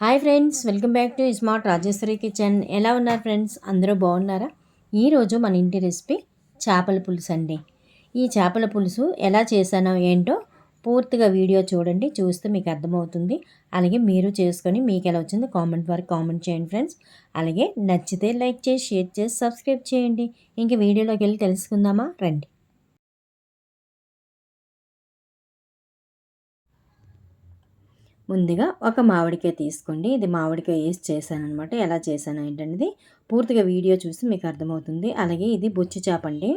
Hi friends welcome back to smart Rajeshwari kitchen. ఎలా ఉన్నారు friends? అందరూ బాగున్నారా? ఈరోజు మన ఇంటి రెసిపీ చేపల పులుసు అండి. ఈ చేపల పులుసు ఎలా చేశానో ఏంటో పూర్తిగా వీడియో చూడండి చూస్తే మీకు అర్థమవుతుంది. అలాగే మీరు చేసుకొని మీకు ఎలా వచ్చిందో కామెంట్ వరకు కామెంట్ చేయండి ఫ్రెండ్స్. అలాగే నచ్చితే లైక్ చేసి షేర్ చేసి సబ్స్క్రైబ్ చేయండి. ఇంక వీడియోలోకి వెళ్ళి తెలుసుకుందామా? రండి. ముందుగా ఒక మామిడికాయ తీసుకోండి. ఇది మామిడికాయ వేసి చేశాను అనమాట ఎలా చేశాను ఏంటనేది పూర్తిగా వీడియో చూసి మీకు అర్థమవుతుంది. అలాగే ఇది బొచ్చు చేప అండి.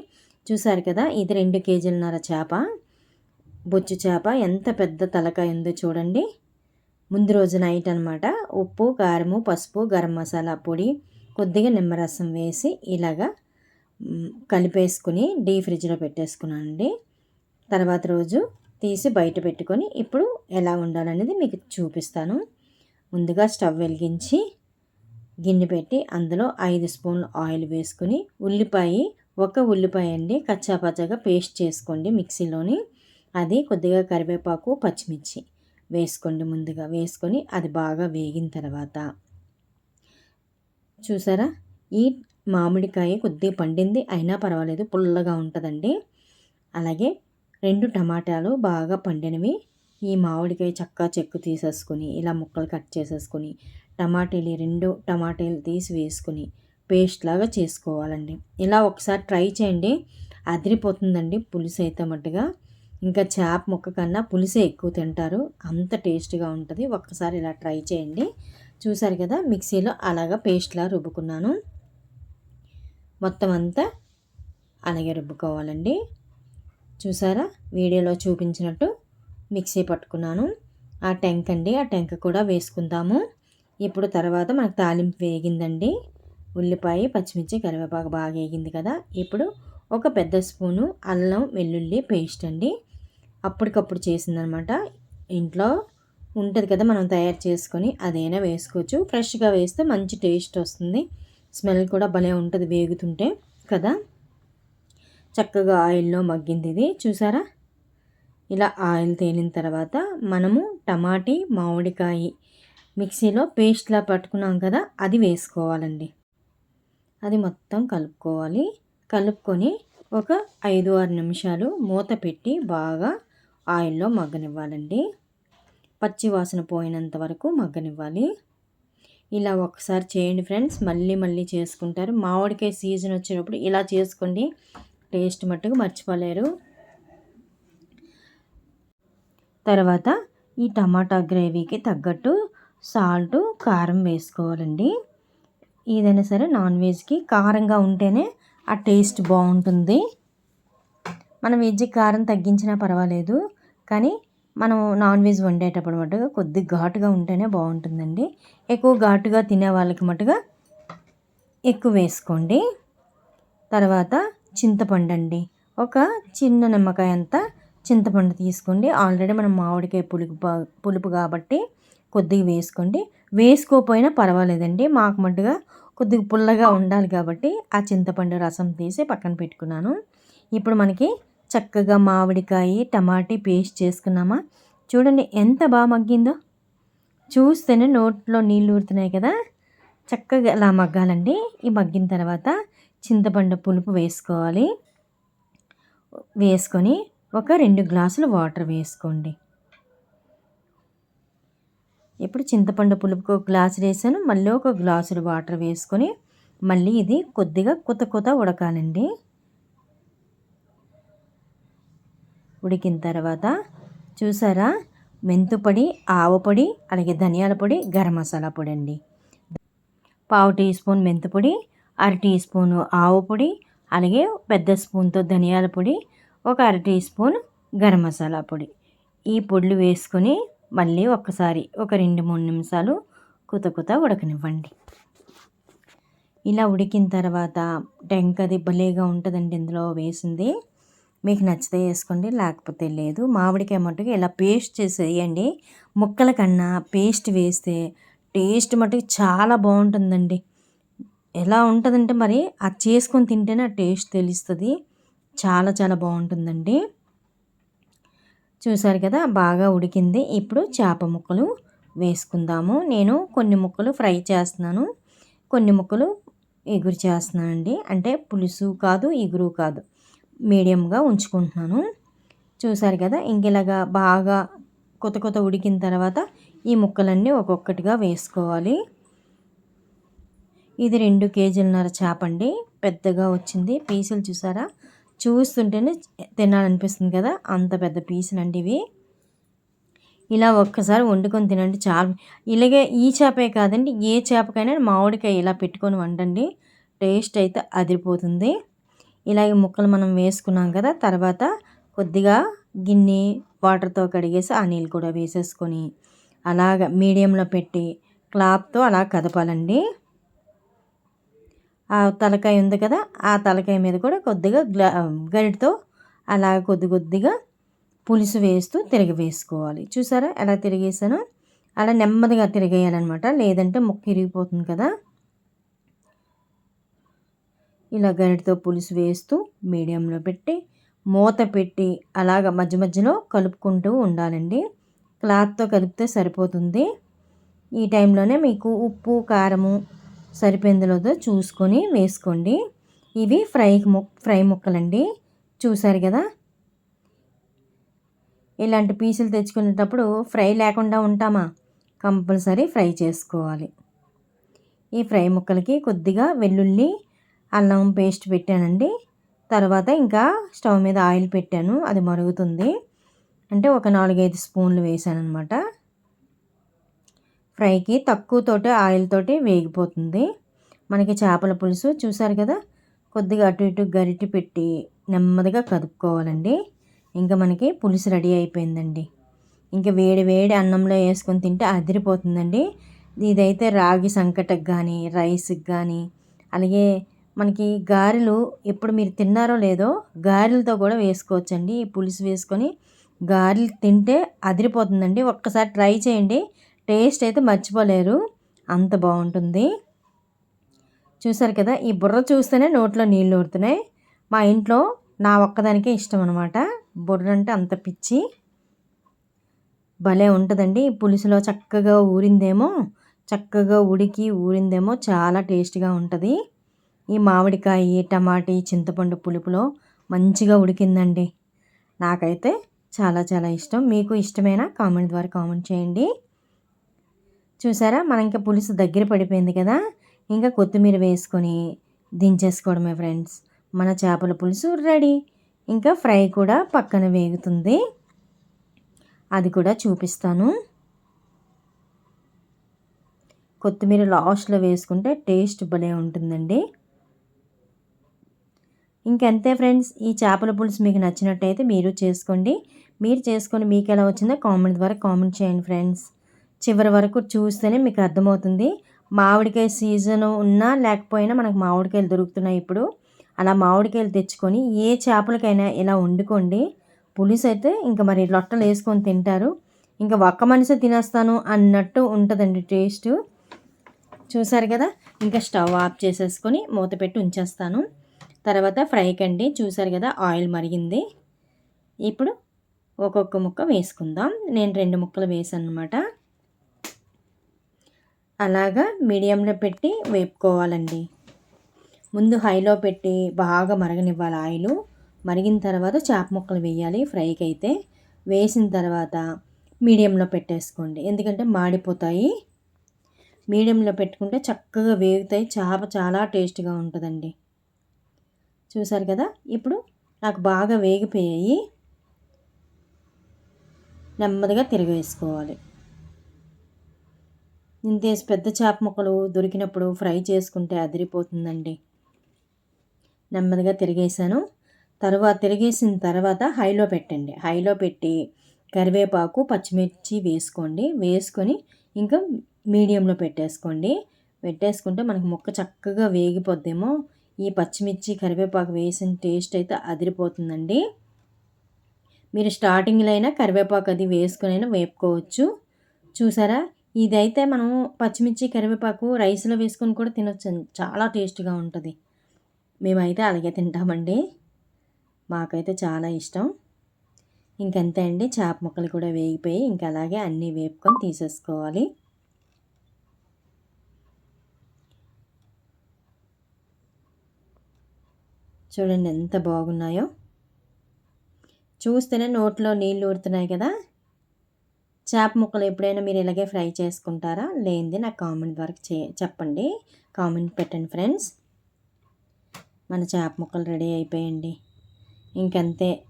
చూసారు కదా ఇది రెండు కేజీలన్నర చేప. బొచ్చు చేప ఎంత పెద్ద తలకాయ ఉందో చూడండి. ముందు రోజు నైట్ అనమాట ఉప్పు కారము పసుపు గరం మసాలా పొడి కొద్దిగా నిమ్మరసం వేసి ఇలాగా కలిపేసుకుని డీ ఫ్రిడ్జ్లో పెట్టేసుకున్నానండి. తర్వాత రోజు తీసి బయట పెట్టుకొని ఇప్పుడు ఎలా ఉండాలనేది మీకు చూపిస్తాను. ముందుగా స్టవ్ వెలిగించి గిన్నె పెట్టి అందులో ఐదు స్పూన్లు ఆయిల్ వేసుకొని ఉల్లిపాయ ఒక ఉల్లిపాయ అండి కచ్చాపచ్చాగా పేస్ట్ చేసుకోండి మిక్సీలోని. అది కొద్దిగా కరివేపాకు పచ్చిమిర్చి వేసుకోండి ముందుగా. వేసుకొని అది బాగా వేగిన తర్వాత చూసారా? ఈ మామిడికాయ కొద్దిగా పండింది అయినా పర్వాలేదు పుల్లగా ఉంటుందండి. అలాగే రెండు టమాటాలు బాగా పండినవి. ఈ మామిడికాయ చక్కగా చెక్కు తీసేసుకొని ఇలా ముక్కలు కట్ చేసేసుకొని టమాటీలు రెండు టమాటీలు తీసి వేసుకొని పేస్ట్ లాగా చేసుకోవాలండి. ఇలా ఒకసారి ట్రై చేయండి. అదిరిపోతుందండి పులుసు అయితే మట్టుగా. ఇంకా చేప ముక్క కన్నా పులుసే ఎక్కువ తింటారు. అంత టేస్ట్గా ఉంటుంది. ఒక్కసారి ఇలా ట్రై చేయండి. చూసారు కదా మిక్సీలో అలాగా పేస్ట్లా రుబ్బుకున్నాను. మొత్తం అంతా అలాగే రుబ్బుకోవాలండి. చూసారా? వీడియోలో చూపించినట్టు మిక్సీ పట్టుకున్నాను. ఆ టెంక్ అండి ఆ టెంక్ కూడా వేసుకుందాము. ఇప్పుడు తర్వాత మనకు తాలింపు వేగిందండి. ఉల్లిపాయ పచ్చిమిర్చి కరివేపాకు బాగా వేగింది కదా. ఇప్పుడు ఒక పెద్ద స్పూను అల్లం వెల్లుల్లి పేస్ట్ అండి. అప్పటికప్పుడు చేసిందనమాట. ఇంట్లో ఉంటుంది కదా మనం తయారు చేసుకొని అదైనా వేసుకోవచ్చు. ఫ్రెష్గా వేస్తే మంచి టేస్ట్ వస్తుంది. స్మెల్ కూడా భలే ఉంటుంది వేగుతుంటే కదా. చక్కగా ఆయిల్లో మగ్గింది ఇది చూసారా? ఇలా ఆయిల్ తేలిన తర్వాత మనము టమాటీ మామిడికాయ మిక్సీలో పేస్ట్లా పట్టుకున్నాం కదా అది వేసుకోవాలండి. అది మొత్తం కలుపుకోవాలి. కలుపుకొని ఒక ఐదు ఆరు నిమిషాలు మూత పెట్టి బాగా ఆయిల్లో మగ్గనివ్వాలండి. పచ్చి వాసన పోయినంత వరకు మగ్గనివ్వాలి. ఇలా ఒకసారి చేయండి ఫ్రెండ్స్. మళ్ళీ మళ్ళీ చేసుకుంటారు. మామిడికాయ సీజన్ వచ్చినప్పుడు ఇలా చేసుకోండి. టేస్ట్ మట్టుకు మర్చిపోలేరు. తర్వాత ఈ టమాటా గ్రేవీకి తగ్గట్టు సాల్ట్ కారం వేసుకోవాలండి. ఏదైనా సరే నాన్ వెజ్కి కారంగా ఉంటేనే ఆ టేస్ట్ బాగుంటుంది. మనం వెజ్ కారం తగ్గించినా పర్వాలేదు కానీ మనం నాన్ వెజ్ వండేటప్పుడు మటుగా కొద్ది ఘాటుగా ఉంటేనే బాగుంటుందండి. ఎక్కువ ఘాటుగా తినే వాళ్ళకి మటుగా ఎక్కువ వేసుకోండి. తర్వాత చింతపండు అండి ఒక చిన్న నిమ్మకాయ అంతా చింతపండు తీసుకోండి. ఆల్రెడీ మనం మామిడికాయ పులుపు పులుపు కాబట్టి కొద్దిగా వేసుకోండి. వేసుకోపోయినా పర్వాలేదండి. మాకు మట్టుగా కొద్దిగా పుల్లగా ఉండాలి కాబట్టి ఆ చింతపండు రసం తీసి పక్కన పెట్టుకున్నాను. ఇప్పుడు మనకి చక్కగా మామిడికాయ టమాటీ పేస్ట్ చేసుకున్నామా? చూడండి ఎంత బాగా మగ్గిందో. చూస్తేనే నోట్లో నీళ్ళు ఊరుతున్నాయి కదా. చక్కగా అలా మగ్గాలండి. ఈ మగ్గిన తర్వాత చింతపండు పులుపు వేసుకోవాలి. వేసుకొని ఒక రెండు గ్లాసులు వాటర్ వేసుకోండి. ఇప్పుడు చింతపండు పులుపుకు ఒక గ్లాసు వేసాను. మళ్ళీ ఒక గ్లాసులు వాటర్ వేసుకొని మళ్ళీ ఇది కొద్దిగా కొత్త కొత్త ఉడకాలండి. ఉడికిన తర్వాత చూసారా? మెంతుపొడి ఆవపొడి అలాగే ధనియాల పొడి గరం మసాలా పొడి అండి. పావు టీ స్పూన్ మెంతుపొడి అర టీ స్పూను ఆవు పొడి అలాగే పెద్ద స్పూన్తో ధనియాల పొడి ఒక అర టీ స్పూన్ గరం మసాలా పొడి. ఈ పొడులు వేసుకొని మళ్ళీ ఒక్కసారి ఒక రెండు మూడు నిమిషాలు కుత కుత ఉడకనివ్వండి. ఇలా ఉడికిన తర్వాత టెంకది భలేగా ఉంటుందండి ఇందులో వేసింది. మీకు నచ్చితే వేసుకోండి లేకపోతే లేదు. మామిడికాయ మట్టుకు ఇలా పేస్ట్ చేసి వేయండి ముక్కల కన్నా పేస్ట్ వేస్తే టేస్ట్ మట్టుకు చాలా బాగుంటుందండి. ఎలా ఉంటుందంటే మరి అది చేసుకొని తింటేనే ఆ టేస్ట్ తెలుస్తుంది. చాలా చాలా బాగుంటుందండి. చూసారు కదా బాగా ఉడికింది. ఇప్పుడు చేప ముక్కలు వేసుకుందాము. నేను కొన్ని ముక్కలు ఫ్రై చేస్తున్నాను. కొన్ని ముక్కలు ఎగురు చేస్తున్నానండి అంటే పులుసు కాదు ఎగురు కాదు. మీడియంగా ఉంచుకుంటున్నాను. చూసారు కదా ఇంకెలాగా బాగా కొత్త కొత్త ఉడికిన తర్వాత ఈ ముక్కలన్నీ ఒక్కొక్కటిగా వేసుకోవాలి. ఇది రెండు కేజీలన్నర చేప అండి. పెద్దగా వచ్చింది. పీసులు చూసారా? చూస్తుంటేనే తినాలనిపిస్తుంది కదా. అంత పెద్ద పీసులు అండి ఇవి. ఇలా ఒక్కసారి వండుకొని తినండి చాలా. ఇలాగే ఈ చేపే కాదండి. ఏ చేపకైనా మామిడికాయ ఇలా పెట్టుకొని వండండి. టేస్ట్ అయితే అదిరిపోతుంది. ఇలాగే ముక్కలు మనం వేసుకున్నాం కదా. తర్వాత కొద్దిగా గిన్నె వాటర్తో కడిగేసి ఆ నీళ్ళు కూడా వేసేసుకొని అలాగ మీడియంలో పెట్టి క్లాత్తో అలా కదపాలండి. ఆ తలకాయ ఉంది కదా ఆ తలకాయ మీద కూడా కొద్దిగా గ్లా గరిటతో అలా కొద్ది కొద్దిగా పులుసు వేస్తూ తిరిగి వేసుకోవాలి. చూసారా ఎలా తిరిగేసానో? అలా నెమ్మదిగా తిరిగేయాలన్నమాట. లేదంటే ముక్క ఇరిగిపోతుంది కదా. ఇలా గరిటతో పులుసు వేస్తూ మీడియంలో పెట్టి మూత పెట్టి అలాగ మధ్య మధ్యలో కలుపుకుంటూ ఉండాలండి. క్లాత్తో కలిపితే సరిపోతుంది. ఈ టైంలోనే మీకు ఉప్పు కారము సరిపోయిందో చూసుకొని వేసుకోండి. ఇవి ఫ్రై ముక్ ఫ్రై ముక్కలండి. చూసారు కదా? ఇలాంటి పీసులు తెచ్చుకునేటప్పుడు ఫ్రై లేకుండా ఉంటామా? కంపల్సరీ ఫ్రై చేసుకోవాలి. ఈ ఫ్రై ముక్కలకి కొద్దిగా వెల్లుల్లి అల్లం పేస్ట్ పెట్టానండి. తర్వాత ఇంకా స్టవ్ మీద ఆయిల్ పెట్టాను. అది మరుగుతుంది. అంటే ఒక నాలుగైదు స్పూన్లు వేసాను అనమాట ఫ్రైకి తక్కువతోటి ఆయిల్ తోటి వేగిపోతుంది. మనకి చేపల పులుసు చూసారు కదా? కొద్దిగా అటు ఇటు గరిటి పెట్టి నెమ్మదిగా కదుపుకోవాలండి. ఇంకా మనకి పులుసు రెడీ అయిపోయిందండి. ఇంకా వేడి వేడి అన్నంలో వేసుకొని తింటే అదిరిపోతుందండి. ఇదైతే రాగి సంకటకు కానీ రైస్కి కానీ అలాగే మనకి గారెలు ఎప్పుడు మీరు తిన్నారో లేదో గారెలతో కూడా వేసుకోవచ్చండి. ఈ పులుసు వేసుకొని గారెలు తింటే అదిరిపోతుందండి. ఒక్కసారి ట్రై చేయండి. టేస్ట్ అయితే మర్చిపోలేరు. అంత బాగుంటుంది. చూసారు కదా ఈ బుర్ర చూస్తేనే నోట్లో నీళ్ళు ఊరుతున్నాయి. మా ఇంట్లో నా ఒక్కదానికే ఇష్టం అనమాట బుర్ర అంటే అంత పిచ్చి. భలే ఉంటుందండి. పులుసులో చక్కగా ఊరిందేమో చక్కగా ఉడికి ఊరిందేమో చాలా టేస్ట్గా ఉంటుంది. ఈ మామిడికాయ టమాటీ చింతపండు పులుపులో మంచిగా ఉడికిందండి. నాకైతే చాలా చాలా ఇష్టం. మీకు ఇష్టమైన కామెంట్ ద్వారా కామెంట్ చేయండి. చూసారా? మనం ఇంకా పులుసు దగ్గర పడిపోయింది కదా? ఇంకా కొత్తిమీర వేసుకొని దించేసుకోవడమే ఫ్రెండ్స్. మన చేపల పులుసు రెడీ. ఇంకా ఫ్రై కూడా పక్కన వేగుతుంది. అది కూడా చూపిస్తాను. కొత్తిమీర లాస్ట్లో వేసుకుంటే టేస్ట్ భలే ఉంటుందండి. ఇంకంతే ఫ్రెండ్స్. ఈ చేపల పులుసు మీకు నచ్చినట్టయితే మీరు చేసుకోండి. మీరు చేసుకొని మీకు ఎలా వచ్చిందో కామెంట్ ద్వారా కామెంట్ చేయండి ఫ్రెండ్స్. చివరి వరకు చూస్తేనే మీకు అర్థమవుతుంది. మామిడికాయ సీజన్ ఉన్నా లేకపోయినా మనకు మామిడికాయలు దొరుకుతున్నాయి ఇప్పుడు. అలా మామిడికాయలు తెచ్చుకొని ఏ చేపలకైనా ఇలా వండుకోండి. పులుసు అయితే ఇంకా మరి లొట్టలు వేసుకొని తింటారు. ఇంకా ఒక్క మనిషి తినేస్తాను అన్నట్టు ఉంటుందండి టేస్ట్. చూసారు కదా? ఇంకా స్టవ్ ఆఫ్ చేసేసుకొని మూత పెట్టి ఉంచేస్తాను. తర్వాత ఫ్రైకి అండి. చూసారు కదా? ఆయిల్ మరిగింది. ఇప్పుడు ఒక్కొక్క ముక్క వేసుకుందాం. నేను రెండు ముక్కలు వేసాను అనమాట అలాగా మీడియంలో పెట్టి వేపుకోవాలండి. ముందు హైలో పెట్టి బాగా మరగనివ్వాలి ఆయిల్. మరిగిన తర్వాత చేప ముక్కలు వేయాలి ఫ్రైకి అయితే వేసిన తర్వాత మీడియంలో పెట్టేసుకోండి. ఎందుకంటే మాడిపోతాయి. మీడియంలో పెట్టుకుంటే చక్కగా వేగుతాయి. చేప చాలా టేస్ట్గా ఉంటుందండి. చూసారు కదా? ఇప్పుడు నాకు బాగా వేగిపోయాయి. నెమ్మదిగా తిరగేసుకోవాలి ఇంతేసి పెద్ద చేప ముక్కలు దొరికినప్పుడు ఫ్రై చేసుకుంటే అదిరిపోతుందండి. నెమ్మదిగా తిరిగేసాను తర్వాత తిరిగేసిన తర్వాత హైలో పెట్టండి. హైలో పెట్టి కరివేపాకు పచ్చిమిర్చి వేసుకోండి. వేసుకొని ఇంకా మీడియంలో పెట్టేసుకోండి. పెట్టేసుకుంటే మనకు ముక్క చక్కగా వేగిపోద్దేమో. ఈ పచ్చిమిర్చి కరివేపాకు వేసిన టేస్ట్ అయితే అదిరిపోతుందండి. మీరు స్టార్టింగ్లో అయినా కరివేపాకు అది వేసుకునైనా వేపుకోవచ్చు. చూసారా? ఇదైతే మనం పచ్చిమిర్చి కరివేపాకు రైస్లో వేసుకొని కూడా తినొచ్చు చాలా టేస్ట్గా ఉంటుంది. మేమైతే అలాగే తింటామండి. మాకైతే చాలా ఇష్టం. ఇంకంతే అండి. చేప ముక్కలు కూడా వేగిపోయి ఇంకా అలాగే అన్నీ వేపుకొని తీసేసుకోవాలి. చూడండి ఎంత బాగున్నాయో. చూస్తేనే నోట్లో నీళ్ళు ఊరుతున్నాయి కదా. చేప ముక్కలు ఎప్పుడైనా మీరు ఇలాగే ఫ్రై చేసుకుంటారా? లేనిది నాకు కామెంట్ ద్వారా చే చెప్పండి. కామెంట్ పెట్టండి ఫ్రెండ్స్. మన చేప ముక్కలు రెడీ అయిపోయండి. ఇంకంతే.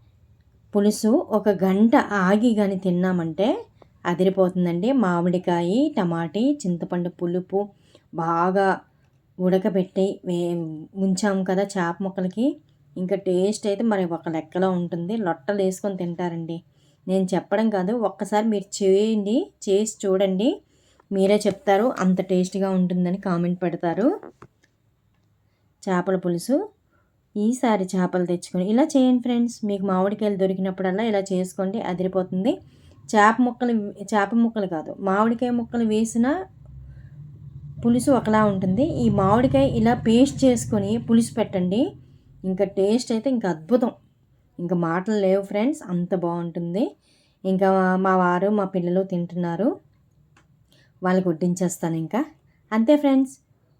పులుసు ఒక గంట ఆగి కానీ తిన్నామంటే అదిరిపోతుందండి. మామిడికాయ టమాటీ చింతపండు పులుపు బాగా ఉడకబెట్టి వే ఉంచాము కదా చేప ముక్కలకి. ఇంకా టేస్ట్ అయితే మరి ఒక లెక్కలో ఉంటుంది. లొట్టలు వేసుకొని తింటారండి. నేను చెప్పడం కాదు ఒక్కసారి మీరు చేయండి చేసి చూడండి. మీరే చెప్తారు అంత టేస్ట్గా ఉంటుందని కామెంట్ పెడతారు. చేపల పులుసు. ఈసారి చేపలు తెచ్చుకొని ఇలా చేయండి ఫ్రెండ్స్ మీకు మామిడికాయలు దొరికినప్పుడల్లా ఇలా చేసుకోండి అదిరిపోతుంది. చేప ముక్కలు చేప ముక్కలు కాదు మామిడికాయ ముక్కలు వేసిన పులుసు ఒకలా ఉంటుంది. ఈ మామిడికాయ ఇలా పేస్ట్ చేసుకొని పులుసు పెట్టండి. ఇంకా టేస్ట్ అయితే ఇంకా అద్భుతం. ఇంకా మాటలు లేవు ఫ్రెండ్స్ అంత బాగుంటుంది. ఇంకా మా వారు మా పిల్లలు తింటున్నారు. వాళ్ళకి వడ్డించేస్తాను ఇంకా. అంతే ఫ్రెండ్స్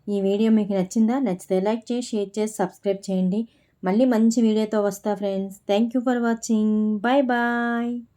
ఈ వీడియో మీకు నచ్చిందా? నచ్చితే లైక్ చేసి షేర్ చేసి సబ్స్క్రైబ్ చేయండి. మళ్ళీ మంచి వీడియోతో వస్తా friends. Thank you for watching. Bye bye.